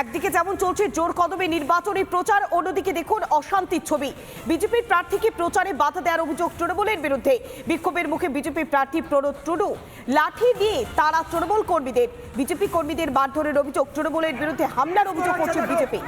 একদিকে যেমন চলছে জোর কদমে নির্বাচনী প্রচার, অন্যদিকে দেখুন অশান্তির ছবি। বিজেপির প্রার্থীকে প্রচারে বাধা দেওয়ার অভিযোগ তৃণমূলের বিরুদ্ধে। বিক্ষোভের মুখে বিজেপি প্রার্থী প্রণব টুডু লাঠি দিয়ে তারা তৃণমূল কর্মীদের, বিজেপি কর্মীদের মারধরের অভিযোগ তৃণমূলের বিরুদ্ধে হামলার অভিযোগ করছে বিজেপি।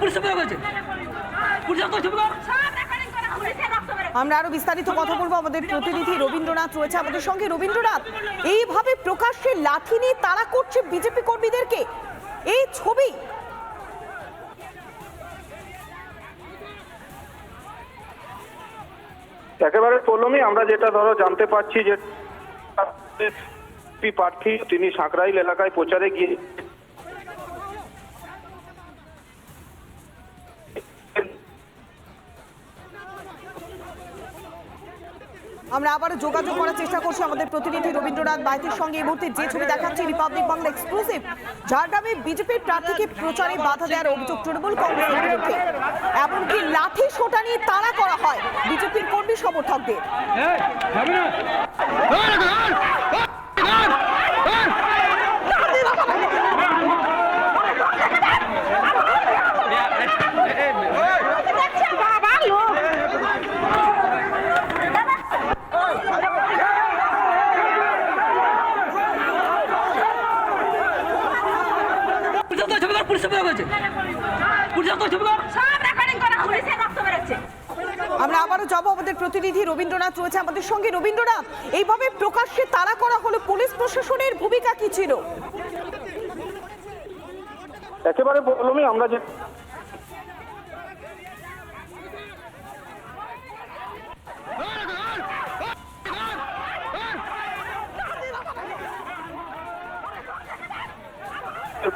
পুলিশ পুলিশ আমরা আরও বিস্তারিত কথা বলব। আমাদের প্রতিনিধি রবীন্দ্রনাথ রয়েছে। আমাদের সঙ্গে রবীন্দ্রনাথ এইভাবে প্রকাশ্যে লাঠি নিয়ে তারা করছে বিজেপি কর্মীদেরকে। এই ছবি। একেবারে পলমই আমরা যেটা ধরো জানতে পারছি যে পি প্রার্থী তিনি সাঁকরাইল এলাকায় প্রচারে গিয়ে আমরা আবারও যোগাযোগ করার চেষ্টা করছি আমাদের প্রতিনিধি রবীন্দ্রনাথ বাইতের সঙ্গে এই মুহূর্তে যে ছবি দেখাচ্ছি রিপাবলিক বাংলা এক্সক্লুসিভ ঝাড়গ্রামে বিজেপির প্রার্থীকে প্রচারে বাধা দেওয়ার অভিযোগ তৃণমূল কংগ্রেসের বিরুদ্ধে। এমনকি লাঠি সোটা নিয়ে তাড়া করা হয় বিজেপির কর্মী সমর্থকদের পুলিশ তো ছবি কর পুলিশ ছবি করেছে পুলিশ তো ছবি কর সব রেকর্ডিং করা পুলিশে রক্ত বেরোচ্ছে আমরা আবারও যাব। আমাদের প্রতিনিধি রবীন্দ্রনাথ রয়েছে আমাদের সঙ্গে। রবীন্দ্রনাথ, এইভাবে প্রকাশ্যে তারা করা হলো পুলিশ প্রশাসনের ভূমিকা কি ছিল? একেবারে বললামই আমরা যে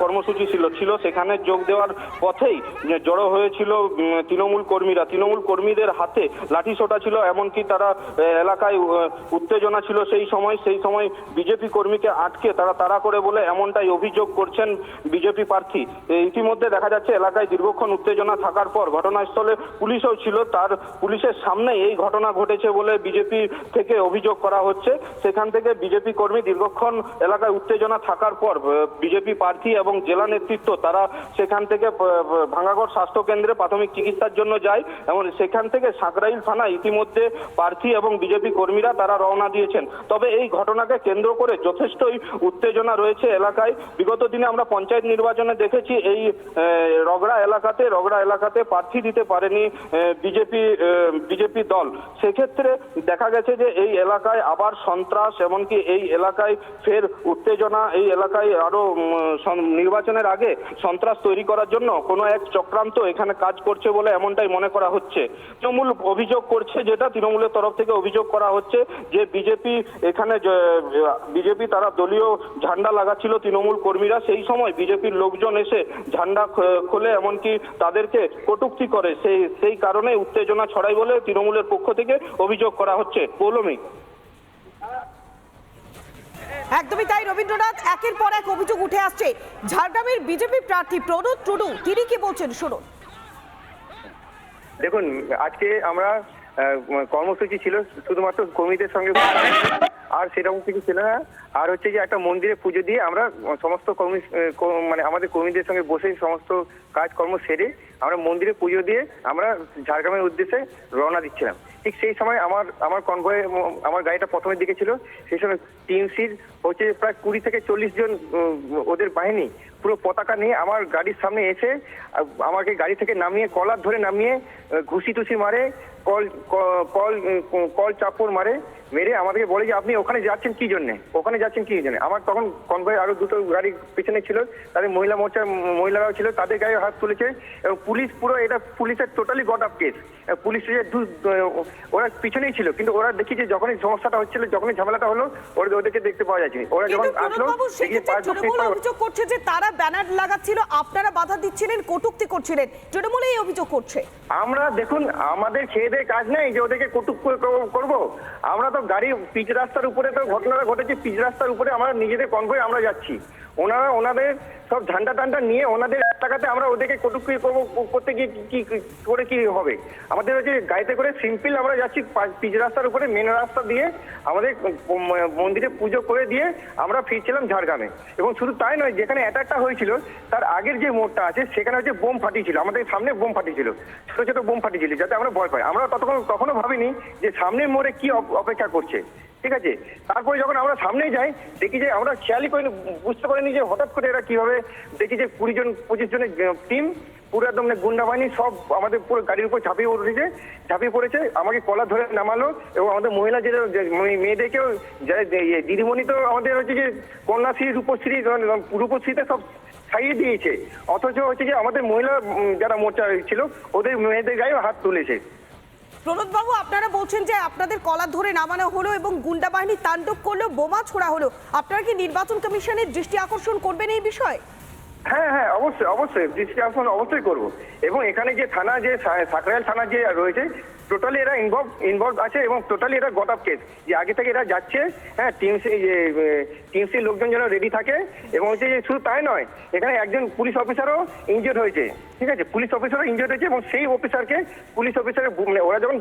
কর্মসূচি ছিল ছিল সেখানে যোগ দেওয়ার পথেই জড়ো হয়েছিল তৃণমূল কর্মীরা। তৃণমূল কর্মীদের হাতে লাঠি সোটা ছিল, এমনকি তারা এলাকায় উত্তেজনা ছিল সেই সময়। সেই সময় বিজেপি কর্মীকে আটকে তারা তাড়া করে বলে এমনটাই অভিযোগ করছেন বিজেপি প্রার্থী। ইতিমধ্যে দেখা যাচ্ছে এলাকায় দীর্ঘক্ষণ উত্তেজনা থাকার পর ঘটনাস্থলে পুলিশও ছিল। তার পুলিশের সামনে এই ঘটনা ঘটেছে বলে বিজেপি থেকে অভিযোগ করা হচ্ছে। সেখান থেকে বিজেপি কর্মী দীর্ঘক্ষণ এলাকায় উত্তেজনা থাকার পর বিজেপি প্রার্থী এবং জেলা নেতৃত্ব তারা সেখান থেকে আহ, ভাঙ্গাগড় স্বাস্থ্য কেন্দ্রে প্রাথমিক চিকিৎসার জন্য যায় এবং সেখান থেকে সাঁকরাইল থানা ইতিমধ্যে প্রার্থী এবং বিজেপি কর্মীরা তারা রওনা দিয়েছেন। তবে এই ঘটনাকে কেন্দ্র করে যথেষ্টই উত্তেজনা রয়েছে এলাকায়। বিগত দিনে আমরা পঞ্চায়েত নির্বাচনে দেখেছি এই রগড়া এলাকাতে রগড়া এলাকাতে প্রার্থী দিতে পারেনি বিজেপি বিজেপি দল। সেক্ষেত্রে দেখা গেছে যে এই এলাকায় আবার সন্ত্রাস এমনকি এই এলাকায় ফের উত্তেজনা এই এলাকায় আরও নির্বাচনের আগে সন্ত্রাস তৈরি করার জন্য কোনো এক চক্রান্ত এখানে কাজ করছে বলে এমনটাই মনে করা হচ্ছে। তৃণমূল অভিযোগ করছে যেটা, তৃণমূলের তরফ থেকে অভিযোগ করা হচ্ছে যে বিজেপি এখানে বিজেপি তারা দলীয় ঝান্ডা লাগাচ্ছিল তৃণমূল কর্মীরা। সেই সময় বিজেপির লোকজন এসে ঝান্ডা খোলে এমনকি তাদেরকে কটূক্তি করে। সেই সেই কারণে উত্তেজনা ছড়াই বলে তৃণমূলের পক্ষ থেকে অভিযোগ করা হচ্ছে। পৌলমী। একদমই তাই, রবীন্দ্রনাথ একের পর এক অভিযোগ উঠে আসছে। ঝাড়গ্রামের বিজেপি প্রার্থী প্রণব টুডু তিনি কি বলছেন শুনুন। দেখুন, আজকে আমরা কর্মসূচি ছিল, শুধুমাত্র কর্মীদের সঙ্গে আর সেরকম কিছু ছিল না। আর হচ্ছে যে একটা মন্দিরে পুজো দিয়ে আমরা সমস্ত কর্মী মানে আমাদের কর্মীদের সঙ্গে বসে সমস্ত কাজকর্ম সেরে আমরা মন্দিরে পুজো দিয়ে আমরা ঝাড়গ্রামের উদ্দেশ্যে রওনা দিচ্ছিলাম। ঠিক সেই সময় আমার আমার কনভয়ে আমার গাড়িটা প্রথমের দিকে ছিল। সেই সময় টিএমসির হচ্ছে প্রায় কুড়ি থেকে চল্লিশ জন ওদের বাহিনী পুরো পতাকা নিয়ে আমার গাড়ির সামনে এসে আমাকে গাড়ি থেকে নামিয়ে, কলার ধরে নামিয়ে ঘুষি টুসি মারে, কল কল কল চাপড় মারে, মেরে আমাদেরকে বলে যে, আপনি ওখানে যাচ্ছেন কি জন্যে? ওখানে যাচ্ছেন কি জন্যে? আমার তখন কনভয় আরও দুটো গাড়ি পেছনে ছিল, তাদের মহিলা মোর্চার, মহিলারাও ছিল, তাদের গায়ে হাত তুলেছে এবং পুলিশ পুলিশ পুরো এটা পুলিশের টোটালি গট আপ কেস পুলিশের দু- ওরা পিছনেই ছিল কিন্তু ওরা দেখি যে যখনই সমস্যাটা হচ্ছিল যখনই ঝামেলাটা হলো ওরা ওদেরকে দেখতে পাওয়া যাচ্ছে ওরা যখন আসলো অভিযোগ করছে যে তারা ব্যানার লাগাচ্ছিল আপনারা বাধা দিচ্ছিলেন কটুক্তি করছিলেন। তৃণমূল এই অভিযোগ করছে। আমরা দেখুন আমাদের খেয়ে দিয়ে কাজ নেই যে ওদেরকে কটুক করব। আমরা তো গাড়ি পিচ রাস্তার উপরে তো ঘটনাটা ঘটেছে পিচ রাস্তার উপরে আমরা নিজেদের কনভয় আমরা যাচ্ছি। ওনারা ওনাদের সব ঝান্ডা টান্ডা নিয়ে ওনাদের টাকাতে আমরা ওদেরকে কটুকি করব করতে গিয়ে কি করে কি হবে? আমাদের হচ্ছে গাড়িতে করে সিম্পল আমরা যাচ্ছি পিচ রাস্তার উপরে মেন রাস্তা দিয়ে আমাদের মন্দিরে পুজো করে দিয়ে আমরা ফিরছিলাম ঝাড়গ্রামে। এবং শুধু তাই নয়, যেখানে অ্যাটাকটা হয়েছিল, তার আগের যে মোড়টা আছে, সেখানে হচ্ছে বোম ফাটিয়েছিল আমাদের সামনে বোম ফাটিয়েছিল ছোট ছোট বোম ফাটিয়েছিল যাতে আমরা ভয় পাই। আমরা ততক্ষণ কখনো ভাবিনি যে সামনের মোড়ে কি অপ- অপেক্ষা করছে। ঠিক আছে? তারপরে যখন আমরা সামনেই যাই, দেখি যে আমরা খেয়ালই করিনি বুঝতে পারিনি যে হঠাৎ করে এরা কীভাবে দেখি যে কুড়ি জন, পঁচিশ জনের টিম পুরো একদম মানে গুন্ডা বাহিনী সব আমাদের পুরো গাড়ির উপর ঝাঁপিয়ে উঠেছে, ঝাঁপিয়ে পড়েছে, আমাকে কলা ধরে নামালো এবং আমাদের মহিলা যে যে মেয়েদেরকেও ইয়ে দিদিমণি তো আমাদের হচ্ছে যে কন্যাশ্রী, রূপশ্রী রূপশ্রীতে সব ছাইয়ে দিয়েছে। অথচ হচ্ছে যে আমাদের মহিলা যারা মোর্চা ছিল, ওদের মেয়েদের গায়ে হাত তুলেছে। প্রণোদবাবু আপনারা বলছেন যে আপনাদের কলা ধরে নামানো হলো এবং গুন্ডা বাহিনী তাণ্ডব করল, বোমা ছোড়া হলো। আপনারা কি নির্বাচন কমিশনের দৃষ্টি আকর্ষণ করবেন এই বিষয়ে? হ্যাঁ হ্যাঁ অবশ্যই অবশ্যই। দৃষ্টি আকর্ষণ অবশ্যই করব। এবং এখানে যে থানা, যে সাকরাইল থানা যে রয়েছে টোটালি এরা ইনভলভ ইনভলভ আছে এবং টোটালি এটা গট আপ কেস যে আগে থেকে এরা যাচ্ছে হ্যাঁ টিমসি টিমসি লোকজন যেন রেডি থাকে এবং হচ্ছে যে শুধু তাই নয় এখানে একজন পুলিশ অফিসারও ইনজিওর্ড হয়েছে ঠিক আছে? পুলিশ অফিসারও ইনজিওর্ড হয়েছে এবং সেই অফিসারকে পুলিশ অফিসারের মানে ওরা যখন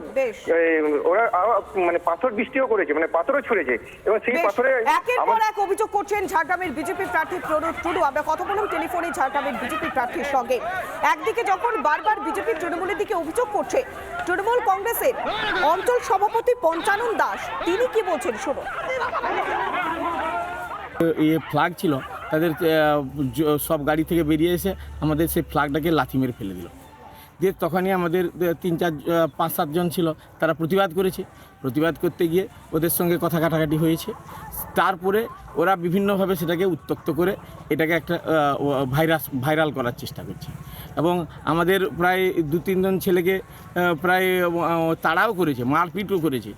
ওরা মানে পাথর বৃষ্টিও করেছে মানে পাথরও ছুঁড়েছে এবং সেই পাথরে একের পর এক অভিযোগ করছেন ঝাড়গ্রামের বিজেপি প্রার্থী প্রণব টুডু। আমরা কথা বললাম টেলিফোনে ঝাড়গ্রামের বিজেপি প্রার্থীর সঙ্গে। একদিকে যখন বারবার বিজেপি তৃণমূলের দিকে অভিযোগ করছে তৃণমূল কংগ্রেসের। অঞ্চল সভাপতি পঞ্চানন দাস, তিনি কি বলছেন শুনুন। ইয়ে ফ্ল্যাগ ছিল, তাদের সব গাড়ি থেকে বেরিয়ে এসে আমাদের সেই ফ্ল্যাগটাকে লাথি মেরে ফেলে দিল। দিয়ে তখনই আমাদের তিন, চার পাঁচ সাতজন ছিল, তারা প্রতিবাদ করেছে। প্রতিবাদ করতে গিয়ে ওদের সঙ্গে কথা কাটাকাটি হয়েছে। তারপরে ওরা বিভিন্নভাবে সেটাকে উত্তক্ত করে এটাকে একটা ভাইরাস, ভাইরাল করার চেষ্টা করছে। এবং আমাদের প্রায় দু তিনজন ছেলেকে প্রায় তাড়াও করেছে, মারপিটও করেছে।